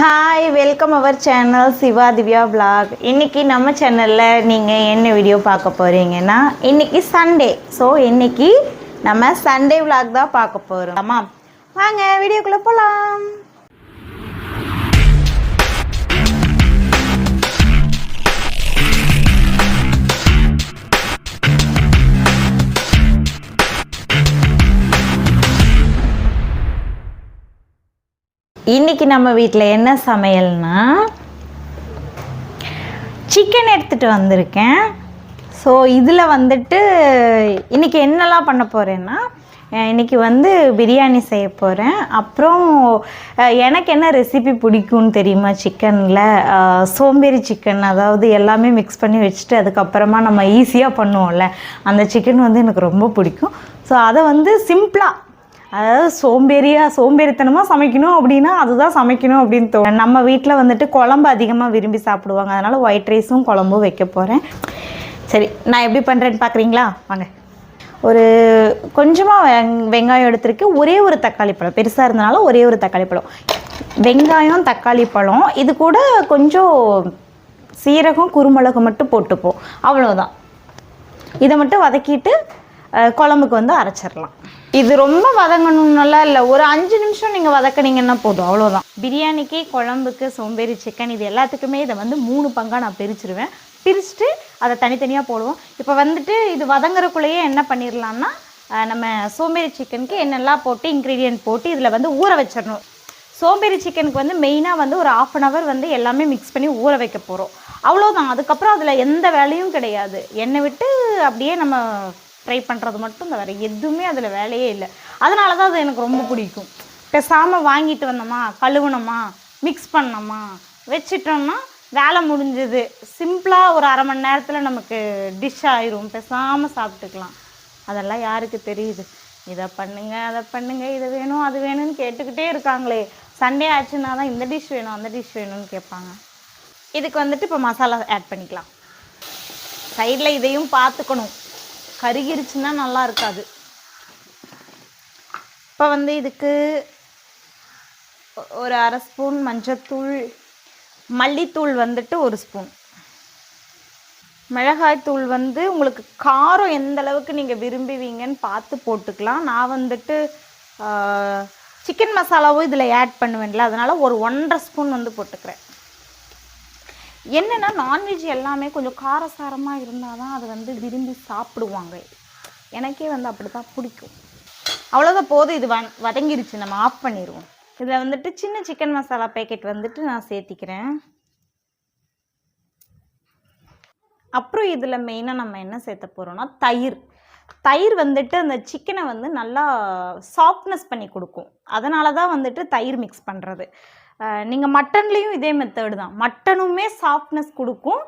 Hi welcome our channel Siva Divya vlog. இன்றைக்கி நம்ம சேனலில் நீங்கள் என்ன வீடியோ பார்க்க போகிறீங்கன்னா இன்னைக்கு சண்டே ஸோ இன்றைக்கி நம்ம சண்டே vlog தான் பார்க்க போகிறோம் ஆமாம் வாங்க வீடியோக்குள்ளே போகலாம் இன்னைக்கு நம்ம வீட்டில் என்ன சமையல்னா சிக்கன் எடுத்துகிட்டு வந்திருக்கேன். ஸோ இதில் வந்துட்டு இன்றைக்கி என்னெல்லாம் பண்ண போகிறேன்னா இன்றைக்கி வந்து பிரியாணி செய்ய போகிறேன் அப்புறம் எனக்கு என்ன ரெசிபி பிடிக்கும்னு தெரியுமா சிக்கனில் சோம்பேறி சிக்கன் அதாவது எல்லாமே மிக்ஸ் பண்ணி வச்சுட்டு அதுக்கப்புறமா நம்ம ஈஸியாக பண்ணுவோம்ல. அந்த சிக்கன் வந்து எனக்கு ரொம்ப பிடிக்கும். ஸோ அதை வந்து சிம்பிளாக அதாவது சோம்பேறியா சோம்பேறித்தனமாக சமைக்கணும் அப்படின்னா அதுதான் சமைக்கணும் அப்படின்னு தோணும். நம்ம வீட்டில் வந்துட்டு குழம்பு அதிகமாக விரும்பி சாப்பிடுவாங்க. அதனால் ஒயிட் ரைஸும் குழம்பும் வைக்க போகிறேன் சரி நான் எப்படி பண்ணுறேன்னு பார்க்குறீங்களா வாங்க. ஒரு கொஞ்சமாக வெங் வெங்காயம் எடுத்திருக்கேன் ஒரே ஒரு தக்காளி பழம். பெருசாக இருந்தனால ஒரே ஒரு தக்காளி பழம். வெங்காயம் தக்காளி பழம். இது கூட கொஞ்சம் சீரகம் குறுமிளகு மட்டும் போட்டுப்போம். அவ்வளோதான் இதை மட்டும் வதக்கிட்டு குழம்புக்கு வந்து அரைச்சிடலாம். இது ரொம்ப வதங்கணும்னாலாம் இல்லை. ஒரு அஞ்சு நிமிஷம் நீங்கள் வதக்கினீங்கன்னா போதும். அவ்வளோதான் பிரியாணிக்கு குழம்புக்கு சோம்பேறி சிக்கன் இது எல்லாத்துக்குமே இதை வந்து மூணு பங்காக நான் பிரிச்சிருவேன். பிரிச்சுட்டு அதை தனித்தனியாக போடுவோம். இப்போ வந்துட்டு இது வதங்குறக்குள்ளேயே என்ன பண்ணிடலாம்னா நம்ம சோம்பேறி சிக்கனுக்கு என்னெல்லாம் போட்டு இன்க்ரீடியன்ட் போட்டு இதில் வந்து ஊற வச்சிடணும் சோம்பேறி சிக்கனுக்கு வந்து மெயினாக வந்து ஒரு ஆஃப் அன் ஹவர் வந்து எல்லாமே மிக்ஸ் பண்ணி ஊற வைக்க போகிறோம் அவ்வளோதான் அதுக்கப்புறம் அதில் எந்த வேலையும் கிடையாது. எண்ணெய் விட்டு அப்படியே நம்ம ட்ரை பண்ணுறது மட்டும் இந்த எதுவுமே அதில் வேலையே இல்லை. அதனால தான் அது எனக்கு ரொம்ப பிடிக்கும். பேசாமல் வாங்கிட்டு வந்தோமா கழுவுனோமா மிக்ஸ் பண்ணோமா வச்சிட்டோம்னா வேலை முடிஞ்சது. சிம்பிளாக ஒரு அரை மணி நேரத்தில் நமக்கு டிஷ் ஆயிரும். பேசாமல் சாப்பிட்டுக்கலாம். அதெல்லாம் யாருக்கு தெரியுது? இதை பண்ணுங்க அதை பண்ணுங்க இது வேணும் அது வேணும்னு கேட்டுக்கிட்டே இருக்காங்களே. சண்டே ஆச்சுன்னா தான் இந்த டிஷ் வேணும் அந்த டிஷ் வேணும்னு கேட்பாங்க. இதுக்கு வந்துட்டு இப்போ மசாலா ஆட் பண்ணிக்கலாம். சைடில் இதையும் பார்த்துக்கணும். கருகிருச்சுன்னா நல்லா இருக்காது. இப்போ வந்து இதுக்கு ஒரு அரை ஸ்பூன் மஞ்சத்தூள் மல்லித்தூள் வந்துட்டு ஒரு ஸ்பூன். மிளகாய்த்தூள் வந்து உங்களுக்கு காரம் எந்த அளவுக்கு நீங்கள் விரும்புவீங்கன்னு பார்த்து போட்டுக்கலாம். நான் வந்துட்டு சிக்கன் மசாலாவும் இதில் ஆட் பண்ணுவேன்ல அதனால் ஒரு ஒன்றரை ஸ்பூன் வந்து போட்டுக்கிறேன். என்னென்னா நான்வெஜ் எல்லாமே கொஞ்சம் காரசாரமாக இருந்தால் தான் அதை வந்து விரும்பி சாப்பிடுவாங்க. எனக்கே வந்து அப்படி தான் பிடிக்கும். அவ்வளோதான் போதும் இது வ வதங்கிருச்சு நம்ம ஆஃப் பண்ணிடுவோம். இதில் வந்துட்டு சின்ன சிக்கன் மசாலா பேக்கெட் வந்துட்டு நான் சேர்த்திக்கிறேன். அப்புறம் இதில் மெயினாக நம்ம என்ன சேர்த்த போகிறோம்னா தயிர். தயிர் வந்துட்டு அந்த சிக்கனை வந்து நல்லா சாஃப்ட்னஸ் பண்ணி கொடுக்கும். அதனால தான் வந்துட்டு தயிர் மிக்ஸ் பண்ணுறது நீங்கள் மட்டன்லேயும் இதே மெத்தடு தான். மட்டனுமே சாஃப்ட்னஸ் கொடுக்கும்.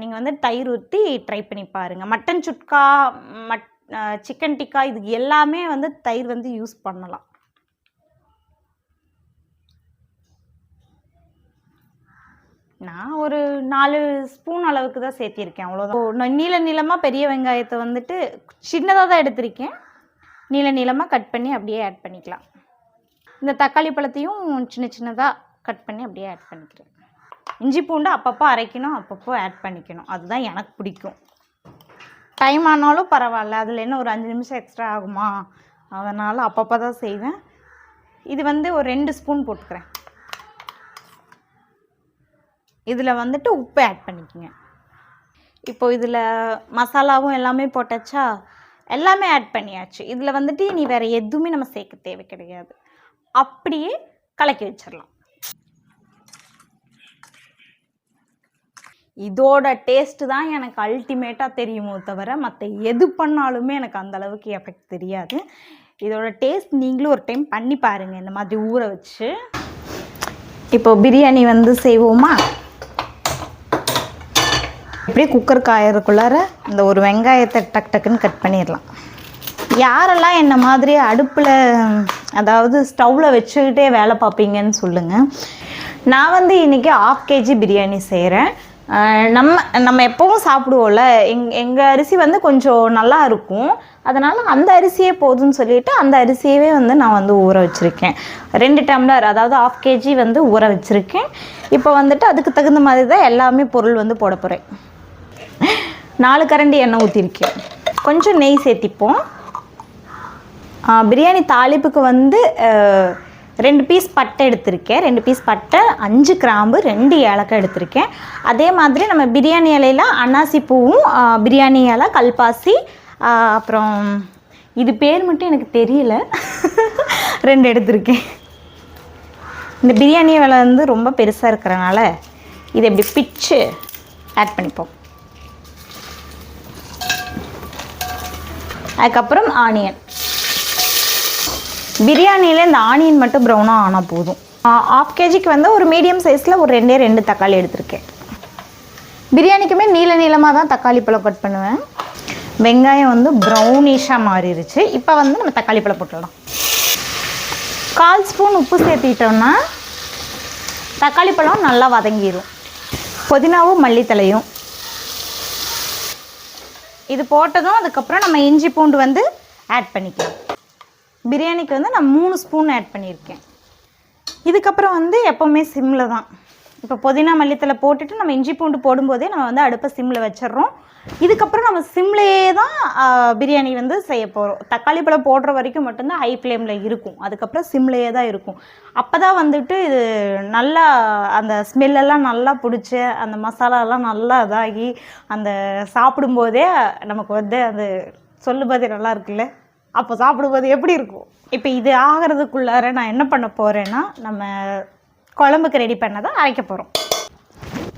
நீங்கள் வந்து தயிர் ஊற்றி ட்ரை பண்ணி பாருங்கள் மட்டன் சுட்கா மட் சிக்கன் டிக்கா இது எல்லாமே வந்து தயிர் வந்து யூஸ் பண்ணலாம். நான் ஒரு நாலு ஸ்பூன் அளவுக்கு தான் சேர்த்திருக்கேன். அவ்வளோதான் நீல நீள நீளமாக பெரிய வெங்காயத்தை வந்துட்டு சின்னதாக தான் எடுத்திருக்கேன். நீல நீளமாக கட் பண்ணி அப்படியே ஆட் பண்ணிக்கலாம். இந்த தக்காளி பழத்தையும் சின்ன சின்னதாக கட் பண்ணி அப்படியே ஆட் பண்ணிக்கிறேன். இஞ்சி பூண்டு அப்பப்போ அரைக்கணும் அப்பப்போ ஆட் பண்ணிக்கணும். அதுதான் எனக்கு பிடிக்கும். டைம் ஆனாலும் பரவாயில்ல. அதில் என்ன ஒரு அஞ்சு நிமிஷம் எக்ஸ்ட்ரா ஆகுமா? அதனால் அப்பப்போ தான் செய்வேன். இது வந்து ஒரு ரெண்டு ஸ்பூன் போட்டுக்கிறேன். இதில் வந்துட்டு உப்பு ஆட் பண்ணிக்கோங்க. இப்போ இதில் மசாலாவும் எல்லாமே போட்டாச்சா? எல்லாமே ஆட் பண்ணியாச்சு. இதில் வந்துட்டு நீ வேறு எதுவுமே நம்ம சேர்க்க தேவை கிடையாது. அப்படியே கலக்கி வச்சிடலாம். இதோட டேஸ்ட்டு தான் எனக்கு அல்டிமேட்டாக தெரியுமோ தவிர மற்ற எது பண்ணாலுமே எனக்கு அந்த அளவுக்கு எஃபெக்ட் தெரியாது. இதோட டேஸ்ட் நீங்களும் ஒரு டைம் பண்ணி பாருங்கள் இந்த மாதிரி ஊற வச்சு. இப்போ பிரியாணி வந்து செய்வோமா? அப்படியே குக்கர் காயறதுக்குள்ளார இந்த ஒரு வெங்காயத்தை டக் டக்குன்னு கட் பண்ணிடலாம். யாரெல்லாம் என்ன மாதிரி அடுப்பில் அதாவது ஸ்டவ்வில் வச்சுக்கிட்டே வேலை பார்ப்பீங்கன்னு சொல்லுங்கள் நான் வந்து இன்றைக்கி ஆஃப் கேஜி பிரியாணி செய்கிறேன் நம்ம நம்ம எப்பவும் சாப்பிடுவோம்ல. எங் எங்கள் அரிசி வந்து கொஞ்சம் நல்லா இருக்கும். அதனால் அந்த அரிசியே போதும்னு சொல்லிட்டு அந்த அரிசியவே வந்து நான் வந்து ஊற வச்சுருக்கேன். ரெண்டு டம்ளர் அதாவது ஆஃப் கேஜி வந்து ஊற வச்சுருக்கேன். இப்போ வந்துட்டு அதுக்கு தகுந்த மாதிரி தான் எல்லாமே பொருள் வந்து போட போகிறேன் நாலு கரண்டி எண்ணெய் ஊற்றிருக்கேன் கொஞ்சம் நெய் சேர்த்திப்போம். பிரியாணி தாளிப்புக்கு வந்து ரெண்டு பீஸ் பட்டை எடுத்திருக்கேன். ரெண்டு பீஸ் பட்டை அஞ்சு கிராம்பு ரெண்டு ஏலக்காய் எடுத்திருக்கேன். அதே மாதிரி நம்ம பிரியாணி இலையில அன்னாசி பூவும் பிரியாணி இலை கல்பாசி அப்புறம் இது பேர் மட்டும் எனக்கு தெரியல. ரெண்டு எடுத்திருக்கேன். இந்த பிரியாணி இலை வந்து ரொம்ப பெருசாக இருக்கிறனால இதை இப்படி பிச்சு ஆட் பண்ணிப்போம். அதுக்கப்புறம் ஆனியன் பிரியாணியில் இந்த ஆனியன் மட்டும் ப்ரௌனாக ஆனால் போதும். ஆஃப் கேஜிக்கு வந்து ஒரு மீடியம் சைஸில் ஒரு ரெண்டே ரெண்டு தக்காளி எடுத்திருக்கேன். பிரியாணிக்குமே நீள நீளமாக தான் தக்காளி பழம் கட் பண்ணுவேன். வெங்காயம் வந்து ப்ரௌனிஷாக மாறிடுச்சு இப்போ வந்து நம்ம தக்காளி பழம் போட்டுடலாம். கால் ஸ்பூன் உப்பு சேர்த்திட்டோம்னா தக்காளி பழம் நல்லா வதங்கிடும் புதினாவும் மல்லித்தலையும். இது போட்டதும் அதுக்கப்புறம் நம்ம இஞ்சி பூண்டு வந்து ஆட் பண்ணிக்கலாம். பிரியாணிக்கு வந்து நான் மூணு ஸ்பூன் ஆட் பண்ணியிருக்கேன். இதுக்கப்புறம் வந்து எப்போவுமே சிம்மில் தான். இப்போ புதினா மல்லித்தலை போட்டுட்டு நம்ம இஞ்சி பூண்டு போடும்போதே நம்ம வந்து அடுப்பை சிம்மில் வச்சிடுறோம். இதுக்கப்புறம் நம்ம சிம்லேயே தான் பிரியாணி வந்து செய்ய போகிறோம் தக்காளி பழம் போடுற வரைக்கும் மட்டும்தான் ஹை ஃப்ளேமில் இருக்கும். அதுக்கப்புறம் சிம்லேயே தான் இருக்கும். அப்போ தான் வந்துட்டு இது நல்லா அந்த ஸ்மெல்லெல்லாம் நல்லா பிடிச்சி அந்த மசாலாலாம் நல்லா இதாகி அந்த சாப்பிடும்போதே நமக்கு வந்து அது சொல்லும்போதே நல்லா இருக்குல்ல? அப்போ சாப்பிடும்போது எப்படி இருக்கும்? இப்போ இது ஆகிறதுக்குள்ளார நான் என்ன பண்ண போகிறேன்னா நம்ம குழம்புக்கு ரெடி பண்ணதை அரைக்க போகிறோம்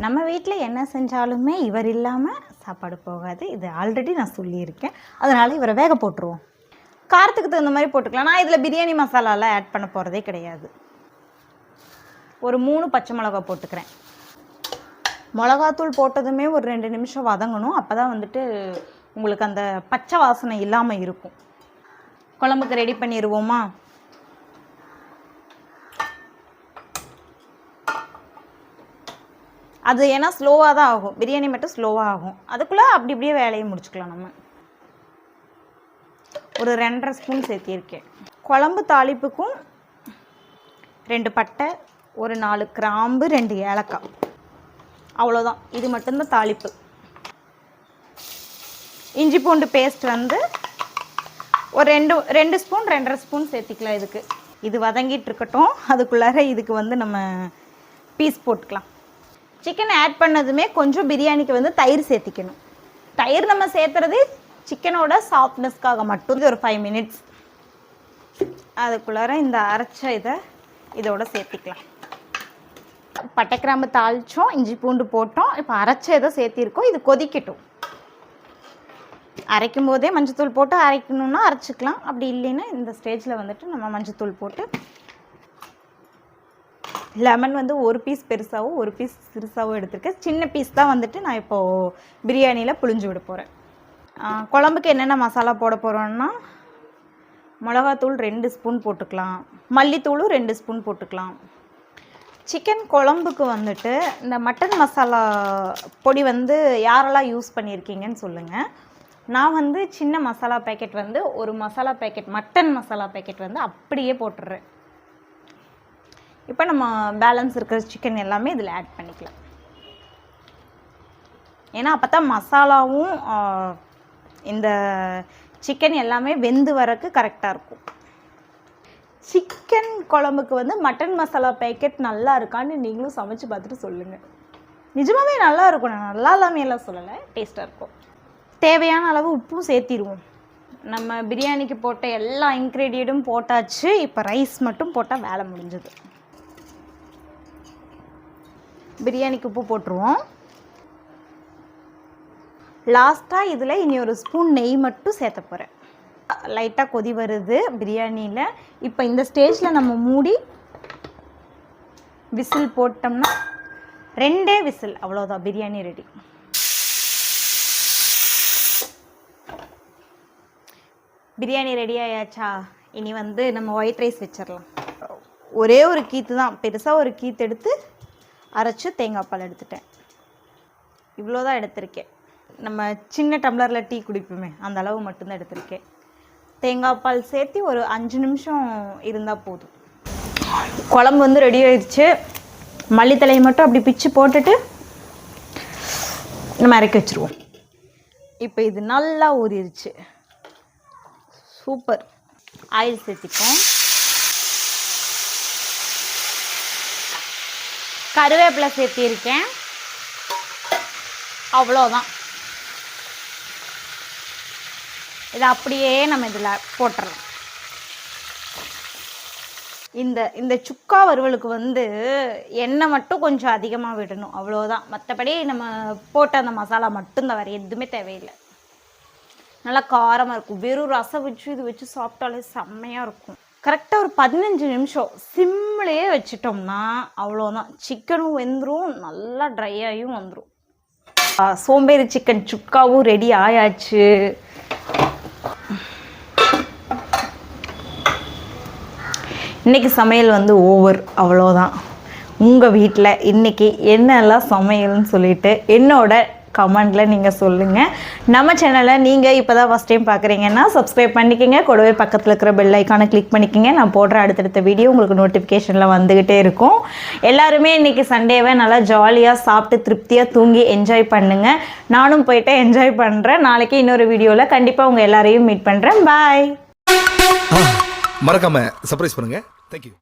நம்ம வீட்டில் என்ன செஞ்சாலுமே இவர் இல்லாமல் சாப்பாடு போகாது. இது ஆல்ரெடி நான் சொல்லியிருக்கேன். அதனால் இவரை வேக போட்டுருவோம். காரத்துக்கு தகுந்த மாதிரி போட்டுக்கலாம். நான் இதில் பிரியாணி மசாலாலாம் ஆட் பண்ண போகிறதே கிடையாது. ஒரு மூணு பச்சை மிளகா போட்டுக்கிறேன். மிளகாத்தூள் போட்டதுமே ஒரு ரெண்டு நிமிஷம் வதங்கணும். அப்போ தான் வந்துட்டு உங்களுக்கு அந்த பச்சை வாசனை இல்லாமல் இருக்கும். குழம்புக்கு ரெடி பண்ணிடுவோமா அது ஏன்னா ஸ்லோவாக தான் ஆகும். பிரியாணி மட்டும் ஸ்லோவாக ஆகும். அதுக்குள்ளே அப்படி இப்படியே வேலையை முடிச்சுக்கலாம் நம்ம. ஒரு ரெண்டரை ஸ்பூன் சேர்த்திருக்கேன். குழம்பு தாளிப்புக்கும் ரெண்டு பட்டை ஒரு நாலு கிராம்பு ரெண்டு ஏலக்காய். அவ்வளோதான் இது மட்டும்தான் தாளிப்பு. இஞ்சி பூண்டு பேஸ்ட் வந்து ஒரு ரெண்டு ரெண்டு ஸ்பூன் ரெண்டரை ஸ்பூன் சேர்த்திக்கலாம் இதுக்கு. இது வதங்கிட்டு இருக்கட்டும் அதுக்குள்ளார இதுக்கு வந்து நம்ம பீஸ் போட்டுக்கலாம். சிக்கன் ஆட் பண்ணதுமே கொஞ்சம் பிரியாணிக்கு வந்து தயிர் சேர்த்திக்கணும். தயிர் நம்ம சேர்த்துறது சிக்கனோட சாஃப்ட்னஸ்க்காக மட்டும். ஒரு ஃபைவ் மினிட்ஸ் அதுக்குள்ளார இந்த அரைச்ச இதை இதோட சேர்த்திக்கலாம். பட்டை கிராம்பு தாளிச்சோம் இஞ்சி பூண்டு போட்டோம். இப்போ அரைச்ச இதை சேர்த்திருக்கோம். இது கொதிக்கட்டும். அரைக்கும் போதே மஞ்சத்தூள் போட்டு அரைக்கணும்னா அரைச்சிக்கலாம். அப்படி இல்லைன்னா இந்த ஸ்டேஜில் வந்துட்டு நம்ம மஞ்சத்தூள் போட்டு லெமன் வந்து ஒரு பீஸ் பெருசாகவும் ஒரு பீஸ் சிறுசாகவும் எடுத்திருக்கேன். சின்ன பீஸ் தான் வந்துட்டு நான் இப்போது பிரியாணியில் புழிஞ்சு விட போகிறேன் குழம்புக்கு என்னென்ன மசாலா போட போகிறோன்னா மிளகாத்தூள் ரெண்டு ஸ்பூன் போட்டுக்கலாம். மல்லித்தூளும் ரெண்டு ஸ்பூன் போட்டுக்கலாம். சிக்கன் குழம்புக்கு வந்துட்டு இந்த மட்டன் மசாலா பொடி வந்து யாரெல்லாம் யூஸ் பண்ணியிருக்கீங்கன்னு சொல்லுங்கள் நான் வந்து சின்ன மசாலா பேக்கெட் வந்து ஒரு masala packet mutton masala packet வந்து அப்படியே போட்டுடுறேன். இப்போ நம்ம பேலன்ஸ் இருக்கிற சிக்கன் எல்லாமே இதில் ஆட் பண்ணிக்கலாம். ஏன்னா அப்போ தான் மசாலாவும் இந்த சிக்கன் எல்லாமே வெந்து வரக்கு கரெக்டாக இருக்கும். சிக்கன் குழம்புக்கு வந்து மட்டன் மசாலா பேக்கெட் நல்லா இருக்கான்னு நீங்களும் சமைச்சு பார்த்துட்டு சொல்லுங்கள் நிஜமாகவே நல்லா இருக்கும். நான் நல்லா இல்லாமல் எல்லாம் சொல்லலை டேஸ்ட்டாக இருக்கும். தேவையான அளவு உப்பும் சேர்த்திடுவோம். நம்ம பிரியாணிக்கு போட்ட எல்லா இன்க்ரீடியண்ட்டும் போட்டாச்சு. இப்போ ரைஸ் மட்டும் போட்டால் வேலை முடிஞ்சது. பிரியாணிக்கு உப்பு போட்டுருவோம். லாஸ்ட்டாக இதில் இனி ஒரு ஸ்பூன் நெய் மட்டும் சேர்த்த போகிறேன் லைட்டாக கொதி வருது பிரியாணியில். இப்போ இந்த ஸ்டேஜில் நம்ம மூடி விசில் போட்டோம்னா ரெண்டே விசில். அவ்வளோதான் பிரியாணி ரெடி பிரியாணி ரெடி ஆயாச்சா? இனி வந்து நம்ம ஒயிட் ரைஸ் வச்சிடலாம் ஒரே ஒரு கீத்து தான். பெருசாக ஒரு கீத்து எடுத்து அரைச்சி தேங்காய் பால் எடுத்துட்டேன். இவ்வளோ தான் எடுத்திருக்கேன். நம்ம சின்ன டம்ளரில் டீ குடிப்போமே அந்த அளவு மட்டும்தான் எடுத்திருக்கேன். தேங்காய் பால் சேர்த்து ஒரு அஞ்சு நிமிஷம் இருந்தால் போதும். குழம்பு வந்து ரெடி ஆயிடுச்சு மல்லித்தலையை மட்டும் அப்படி பிச்சு போட்டுட்டு நம்ம இறக்கி வச்சுருவோம். இப்போ இது நல்லா ஊறிடுச்சு சூப்பர். ஆயில் சேர்த்திப்போம். கருவேப்பிலை சேர்த்திருக்கேன். அவ்வளோதான். இதை அப்படியே நம்ம இதில் போட்டுடலாம் இந்த இந்த சுக்கா வறுவலுக்கு வந்து எண்ணெய் மட்டும் கொஞ்சம் அதிகமாக விடணும். அவ்வளோதான். மற்றபடி நம்ம போட்ட அந்த மசாலா மட்டும்தான் வேறு எதுவுமே தேவையில்லை. நல்லா காரமாக இருக்கும். வெறும் ரசம் வச்சு இது வச்சு சாப்பிட்டாலே செம்மையாக இருக்கும். கரெக்டாக ஒரு பதினஞ்சு நிமிஷம் சிம்லேயே வச்சிட்டோம்னா அவ்வளோதான் சிக்கனும் வெந்துடும் நல்லா ட்ரை ஆகியும் வந்துடும் சோம்பேறி சிக்கன் சுக்காவும் ரெடி ஆயாச்சு. இன்னைக்கு சமையல் வந்து ஓவர் அவ்வளோதான் உங்கள் வீட்டில் இன்றைக்கி என்னெல்லாம் சமையல்னு சொல்லிட்டு என்னோட கமெண்டில் நீங்கள் சொல்லுங்கள் நம்ம சேனலை நீங்கள் இப்போ தான் ஃபஸ்ட் டைம் பார்க்குறீங்கன்னா சப்ஸ்கிரைப் பண்ணிக்கோங்க. கூடவே பக்கத்தில் இருக்கிற பெல் ஐக்கானை கிளிக் பண்ணிக்கோங்க. நான் போடுற அடுத்தடுத்த வீடியோ உங்களுக்கு நோட்டிஃபிகேஷனில் வந்துக்கிட்டே இருக்கும். எல்லாருமே இன்றைக்கி சண்டேவை நல்லா ஜாலியாக சாப்பிட்டு திருப்தியாக தூங்கி என்ஜாய் பண்ணுங்கள் நானும் போயிட்டு என்ஜாய் பண்ணுறேன் நாளைக்கு இன்னொரு வீடியோவில் கண்டிப்பாக உங்கள் எல்லாரையும் மீட் பண்ணுறேன் பாய் மறக்காம சர்ப்ரைஸ் பண்ணுங்க. தேங்க்யூ